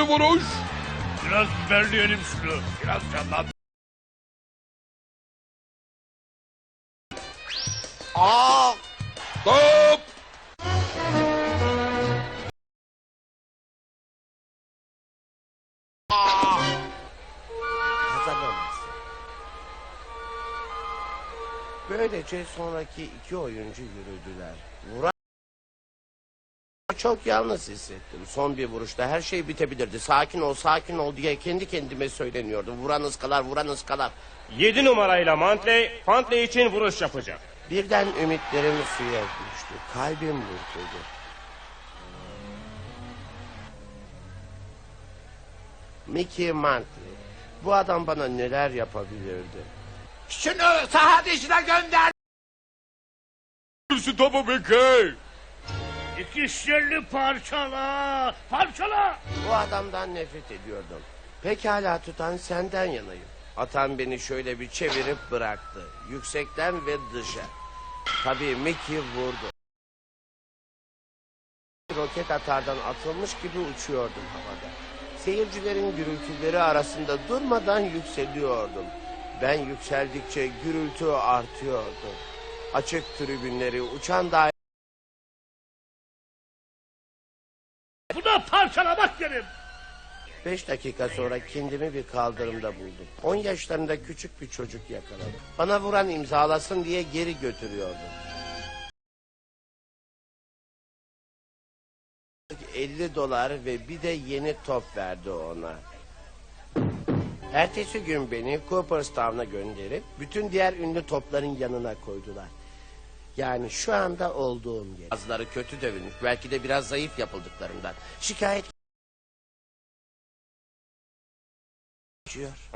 İkinci vuruş. Biraz biberleyelim şunu. Biraz canlan. Aa! Top. kazanamaz. Böylece sonraki iki oyuncu yürüdüler. Vuran çok yalnız hissettim. Son bir vuruşta her şey bitebilirdi. Sakin ol, sakin ol diye kendi kendime söyleniyordum. Vuran ıskalar, vuran ıskalar. 7 numarayla Mantley, Fantley için vuruş yapacak. Birden ümitlerim suya düştü. Kalbim burkuldu. Mickey Mantley. Bu adam bana neler yapabilirdi? Şunu saha dışına gönder. Şu topu Mickey. İkişerli parçala. Parçala. Bu adamdan nefret ediyordum. Pekala tutan senden yanayım. Atan beni şöyle bir çevirip bıraktı. Yüksekten ve dışa. Tabii Mickey vurdu. Roket atardan atılmış gibi uçuyordum havada. Seyircilerin gürültüleri arasında durmadan yükseliyordum. Ben yükseldikçe gürültü artıyordu. Açık tribünleri, uçan daire... Buna parçalamak derim. Beş dakika sonra kendimi bir kaldırımda buldum. On yaşlarında küçük bir çocuk yakaladım. Bana vuran imzalasın diye geri götürüyordum. 50 dolar ve bir de yeni top verdi ona. Ertesi gün beni Cooperstown'a gönderip bütün diğer ünlü topların yanına koydular. Yani şu anda olduğum yer. Bazıları kötü dövülmüş. Belki de biraz zayıf yapıldıklarından. Şikayet geçiyor.